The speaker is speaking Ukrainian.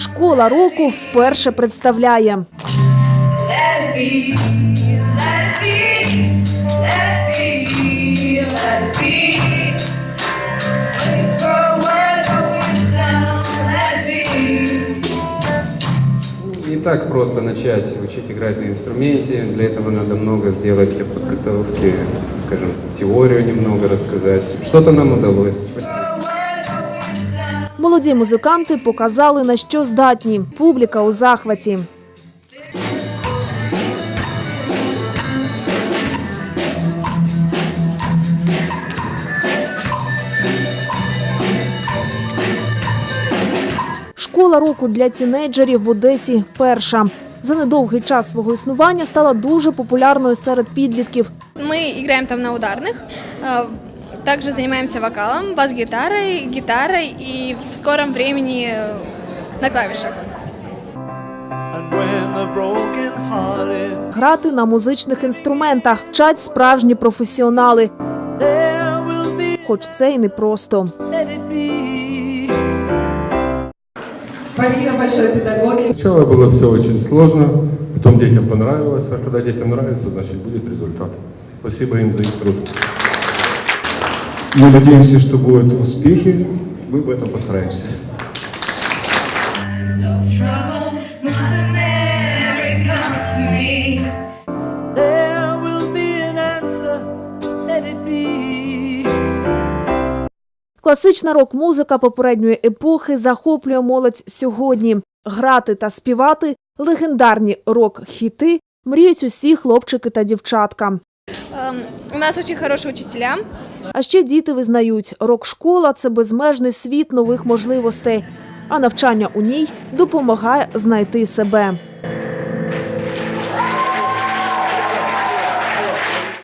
Школа року вперше представляє. Не так просто начать учить играть на инструменте. Для этого надо много сделать для подготовки, скажем, теорию немного рассказать. Что-то нам удалось. Спасибо. Молоді музиканти показали на що здатні. Публіка у захваті. Школа року для тінейджерів в Одесі перша. За недовгий час свого існування стала дуже популярною серед підлітків. Мы играем там на ударных, э, также занимаемся вокалом, бас-гитарой, гитарой и в скором времени э, на клавишах. Грати на музичних інструментах вчать справжні професіонали, хоч це й непросто. Спасибо большое, педагоги. Сначала было все очень сложно, потом детям понравилось, а когда детям нравится, значит будет результат. Спасибо им за их труд. Мы надеемся, что будут успехи. Мы в этом постараемся. So trouble, Mother Mary comes to me. There will be an answer, let it be. Класична рок-музика попередньої епохи захоплює молодь сьогодні. Грати та співати легендарні рок-хіти мріють усі хлопчики та дівчатка. Эм, У нас очень хорошие учителя. А ще діти визнають, рок-школа це безмежний світ нових можливостей, а навчання у ній допомагає знайти себе.